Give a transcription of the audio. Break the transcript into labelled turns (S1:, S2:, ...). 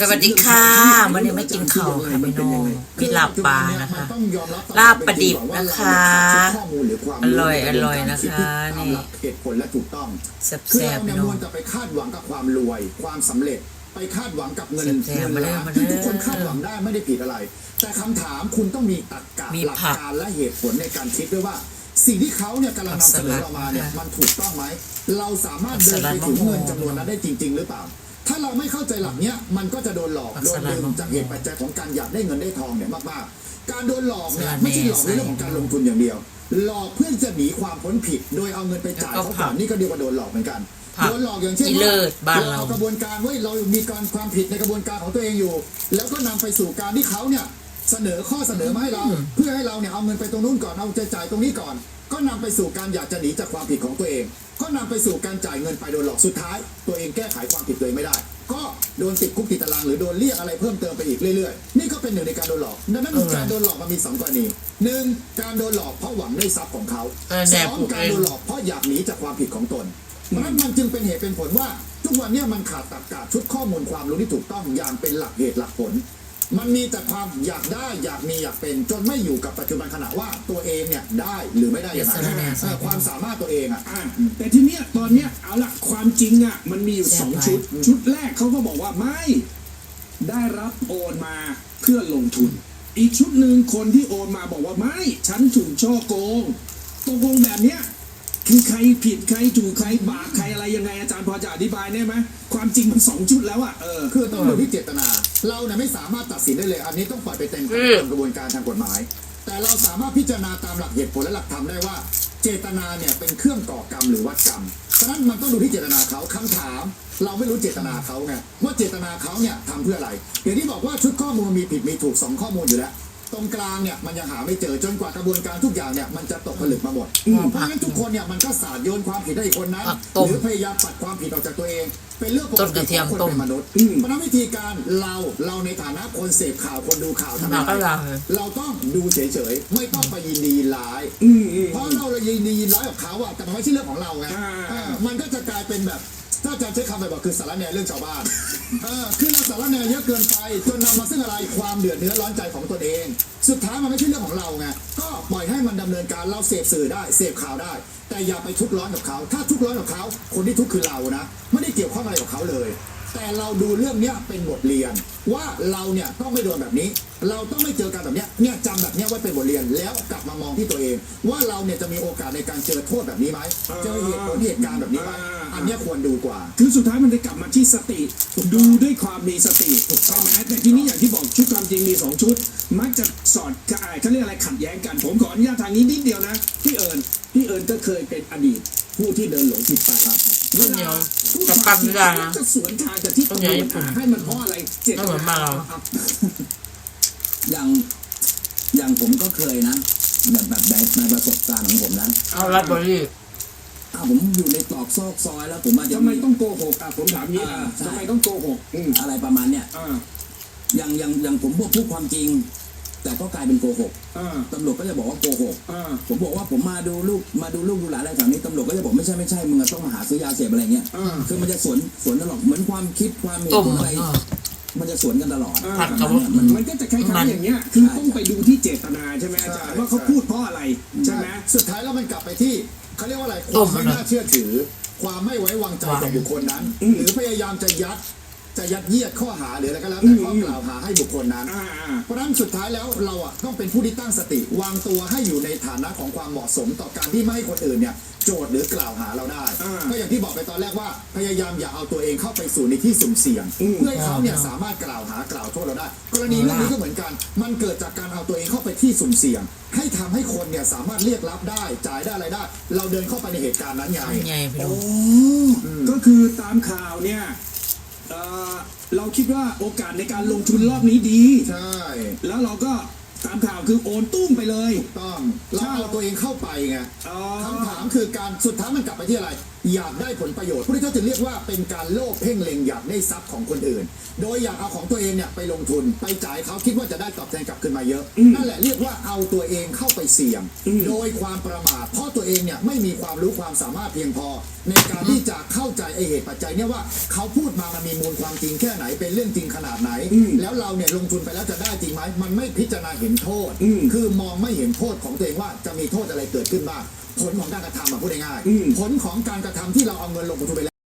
S1: สวัสดีค่ะวันนี้ไม่กินข้าวค่ะพี่น้องกินลาบปลานะคะ ลาบปลาดิบนะคะ อร่อยอร่อยนะคะนี่
S2: นี่เหตุผลและถูกต้อง
S1: แซ่
S2: คือบเรา
S1: ๆ
S2: เนี่ย
S1: พี่น้
S2: ม
S1: อ
S2: ว
S1: ง
S2: ลจะไปคาดหวังกับความรวยความสำเร็จไปคาดหวังกับเงิน
S1: แซ่บๆ
S2: เงินล้าน
S1: มาเด้อ
S2: ที่ทุกคนคาดหวังได้ไม่ได้ผิดอะไร แต่คำถามคุณต้องมีตรรกะ
S1: มี
S2: หลัก
S1: ผัก
S2: การและเหตุผลในการคิดด้วยว่าสิ่งที่เขาเนี่ยกำลังนำเสนอเรามาเนี่ย
S1: ผักสลัด
S2: มันถูกต้องไหมเราสามารถเดินไปถึงเงินจำนวนนั้นได้จริง ๆ หรือเปล่า ถ้าเราไม่เข้าใจหลักเนี้ยมันก็จะโดนหลอก
S1: ผัก
S2: โด
S1: ส
S2: น
S1: ลัด
S2: ดึง
S1: มะม่วง
S2: จากเหตุปัจจัยของการอยากได้เงินได้ทองเนี่ยมากๆ การโดนหลอกเนี่ย
S1: สลัด
S2: ไม่ใช่หลอก
S1: แหน่
S2: ในเรื่องของการลงทุนอย่างเดียว หลอกเพื่อจะหนีความพ้นผิด โดยเอาเงินไปจ่าย
S1: แล้วก็
S2: เขาก่อน
S1: ผัก
S2: นี่ก็เรียกว่าโดนหลอกเหมือนกัน
S1: ผัก
S2: โดนหลอกอย่างเช่น
S1: อีเลิศบ้านเรา
S2: เอากระบวนการเว้ยเรามีการความผิดในกระบวนการของตัวเองอยู่ แล้วก็นำไปสู่การที่เขาเนี่ยเสนอข้อเสนอมาให้เรา เพื่อให้เราเนี่ยเอาเงินไปตรงนู้นก่อนเอาจะจ่ายตรงนี้ก่อน ก็นำไปสู่การอยากจะหนีจากความผิดของตัวเอง ก็นำไปสู่การจ่ายเงินไปโดนหลอกสุดท้าย ตัวเองแก้ไขความผิดตัวเองไม่ได้ ก็โดนติดคุกติดตารางหรือโดนเรียกอะไรเพิ่มเติมไปอีกเรื่อยๆ นี่ก็เป็นหนึ่งในการโดนหลอกดังนั้น
S1: เออ
S2: การโดนหลอกมันมีสองกรณีหนึ่งการโดนหลอกเพราะหวังได้ทรัพย์ของเขา
S1: เออ
S2: ส
S1: แน่
S2: อง
S1: พูด
S2: การ
S1: เอง
S2: โดนหลอกเพราะอยากหนีจากความผิดของตนเพราะฉะนั้นมันจึงเป็นเหตุเป็นผลว่า ทุกวันเนี้มันขาดตรรกะชุดข้อมูลความรู้ที่ถูกต้องอย่างเป็นหลักเหตุหลักผล มันมีแต่ความอยากได้อยากมีอยากเป็น จนไม่อยู่กับปัจจุบันขณะว่าตัวเองเนี่ยได้หรือไม่ได้อย่างไร
S1: เดี๋ยวสารแหน่
S2: เออความสามารถตัวเองอะ
S3: อะแต่ทีเนี้ยตอนเนี้ยเอาละความจริงอะมันมีอยู่
S1: แซ่บ
S3: สอง
S1: ไป
S3: ชุด ชุดแรกเขาก็บอกว่าไม่ได้รับโอนมาเพื่อลงทุน อีกชุดหนึ่งคนที่โอนมาบอกว่าไม่ ฉันถูกช่อโกงตกลงแบบเนี้ย คือใครผิดใครถูกใครบาปใครอะไรยังไงอาจารย์พอจะอธิบายได้ไหมความจริงมันสองชุดแล้วอะเออ
S2: คือต้องดูที่เจตนา เราเนี่ยไม่สามารถตัดสินได้เลย อันนี้ต้องปล่อยไปเต็ม
S1: อืม
S2: ตามกระบวนการทางกฎหมาย แต่เราสามารถพิจารณาตามหลักเหตุผลและหลักธรรมได้ว่า เจตนาเนี่ยเป็นเครื่องก่อกรรมหรือวัดกรรมฉะนั้นมันต้องดูที่เจตนาเขาคำถาม เราไม่รู้เจตนาเขาไงว่าเจตนาเขาเนี่ยทำเพื่ออะไรอย่างที่บอกว่าชุดข้อมูลมีผิดมีถูกสองข้อมูลอยู่แล้ว ตรงกลางเนี่ยมันยังหาไม่เจอจนกว่ากระบวนการทุกอย่างเนี่ยมันจะตกผลึกมาหมด
S1: อืม
S2: เพราะฉะนั้นทุกคนเนี่ยมันก็สาดโยนความผิดให้อีกคนนั้น
S1: ผักต้ม
S2: หรือพยายามปัดความผิดออกจากตัวเอง เป็นเรื่องปก
S1: ต้นก
S2: ติ
S1: ระเทียม
S2: ของคน
S1: ต้ม
S2: เป็นมนุษย์
S3: อืม
S2: เพราะฉะนั้นวิธีการเราเราในฐานะคนเสพข่าวคนดูข่าวทำ
S1: หนักก็
S2: อะไร
S1: ลา
S2: เราต้องดูเฉยๆไม่ต้องไปยินดียินร้าย
S3: อืมอืม
S2: เพราะเรายินดียินร้ายกับเขาอะแต่มันไม่ใช่เรื่องของเราไง
S3: อ่า
S2: เออมันก็จะกลายเป็นแบบ ถ้าอาจารย์ใช้คำแบบอกคือสารแหนเรื่องชาวบ้านเออคือเราสารแหนเยอะเกินไปจนนำมาซึ่งอะไรความเดือดเนื้อร้อนใจของตนเอง สุดท้ายมันไม่ใช่เรื่องของเราไงก็ปล่อยให้มันดำเนินการเราเสพสื่อได้เสพข่าวได้ แต่อย่าไปทุกข์ร้อนกับเขา ถ้าทุกข์ร้อนกับเขาคนที่ทุกข์คือเรานะ ไม่ได้เกี่ยวข้องอะไรกับเขาเลย แต่เราดูเรื่องนี้เป็นบทเรียน ว่าเราเนี่ยต้องไม่โดนแบบนี้ เราต้องไม่เจอกันแบบนี้เนี่ยจำแบบนี้ไว้เป็นบทเรียนแล้วกลับมามองที่ตัวเอง ว่าเราเนี่ยจะมีโอกาสในการเจอโทษแบบนี้ไหมเจอเหตุผลเหตุการณ์แบบนี้ไหม อันเนี้ยควรดูกว่า
S3: คือสุดท้ายมันจะกลับมาที่สติ ดูด้วยความมีสติใช่ไหมแต่ทีนี้อย่างที่บอกชุดความจริงมีสองชุด มักจะสอดอ่าเขาเรียกอะไรขัดแย้งกัน ผมขออนุญาตทางนี้นิดเดียวนะ พี่เอิญพี่เอิญก็เคยเป็นอดีต ผู้ที่เดินหลงผิดไปครับ
S1: ข้าวเหนียวกับปั้นไม่ได้นะ
S3: จะสวนทางกับที่ตำรวจอ่าให้มันเพราะอะไรเจต
S1: ไม่เหมือนบ้านเรา
S3: อะ
S4: อย่างอย่างผมก็เคยนะ แบบแบบในในประสบการณ์ของผมนะ
S1: เอารัดบรี่
S4: อ้าวผมอยู่ในตรอกซอกซอยแล้วผมอาจจะ
S3: ทำไมต้องโกหกอะผมถามงี้อะ
S4: อ่าใช่
S3: ทำไมต้องโกหกอืม
S4: อะไรประมาณเนี้ย
S3: อ่า
S4: อย่างอย่างอย่างผมพูดพูดความจริง แต่ก็กลายเป็นโกหก
S3: อ่า
S4: ตำรวจก็จะบอกว่าโกหก
S3: อ่า
S4: ผมบอกว่าผมมาดูลูกมาดูลูกดูหลานอะไรแถวนี้ตำรวจก็จะบอกไม่ใช่ไม่ใช่มึงอะต้องมาหาซื้อยาเสพอะไรเงี้ย
S3: อ่า
S4: คือมันจะสวนสวนตลอดเหมือนความคิดความเหตุ
S1: ต้ม
S4: ผลอะไร
S1: เออ
S4: มันจะสวนกันตลอด
S3: ผัดกับ
S4: เนี่ยมัน
S3: มันก็จะคล้ายๆอย่างเงี้ยคือต้องไปดูที่เจตนาใช่ไหมอาจารย์ว่าเขาพูดเพราะอะไรใช่ไหม
S2: สุดท้ายแล้วมันกลับไปที่ เขาเรียกว่าอะไรค
S1: ต้
S2: วาม
S1: ม
S2: ไม่
S1: มัน
S2: น่าเชื่อถือ ความไม่ไว้วางใจ
S1: วาง
S2: กับบุคคลนั้น
S3: อืม
S2: หรือพยายามจะยัด จะยัดเยียดข้อหาหรืออะไรก็แล้วแต่ข้อกล่าวหาให้บุคคลนั้น
S3: อ่าอ่า
S2: เพราะฉะนั้นสุดท้ายแล้วเราอะต้องเป็นผู้ที่ตั้งสติ วางตัวให้อยู่ในฐานะของความเหมาะสมต่อการที่ไม่ให้คนอื่นเนี่ยโจทย์หรือกล่าวหาเราได้
S3: อ่า
S2: ก็อย่างที่บอกไปตอนแรกว่าพยายามอย่าเอาตัวเองเข้าไปสู่ในที่สุ่มเสี่ยง
S3: อืม
S2: เพื่อให้เขาเนี่ยสามารถกล่าวหากล่าวโทษเราได้ กรณีเรื่องนี้ก็เหมือนกัน มันเกิดจากการเอาตัวเองเข้าไปที่สุ่มเสี่ยง ให้ทำให้คนเนี่ยสามารถเรียกรับได้จ่ายได้อะไรได้ เราเดินเข้าไปในเหตุการณ์นั้นไง
S1: ไงพี่น้อง
S3: ก็คือตามข่าวเนี่ย เอ่อเราคิดว่าโอกาสในการลงทุนรอบนี้ดี
S2: ใช่
S3: แล้วเราก็ ตามข่าวคือโอนตุ้มไปเลย
S2: ต้องเราเอาตัวเองเข้าไปไง
S3: อ๋อ
S2: คำถามคือการสุดท้ายมันกลับไปที่อะไร อยากได้ผลประโยชน์พระพุทธเจ้าจึงเรียกว่าเป็นการโลภเพ่งเล็งอยากได้ทรัพย์ของคนอื่น โดยอยากเอาของตัวเองเนี่ยไปลงทุนไปจ่ายเขาคิดว่าจะได้ตอบแทนกลับคืนมาเยอะนั่นแหละเรียกว่าเอาตัวเองเข้าไปเสี่ยงโดยความประมาทเพราะตัวเองเนี่ยไม่มีความรู้ความสามารถเพียงพอ ในการที่จะเข้าใจไอเหตุปัจจัยเนี่ยว่าเขาพูดมามันมีมูลความจริงแค่ไหนเป็นเรื่องจริงขนาดไหนแล้วเราเนี่ยลงทุนไปแล้วจะได้จริงไหมมันไม่พิจารณาเห็นโทษคือมองไม่เห็นโทษของตัวเองว่าจะมีโทษอะไรเกิดขึ้นบ้างผลของการกระทำอะพูดง่าย
S3: อืม
S2: ๆผลของการกระทำที่เราเอาเงินลงทุนไปแล้ว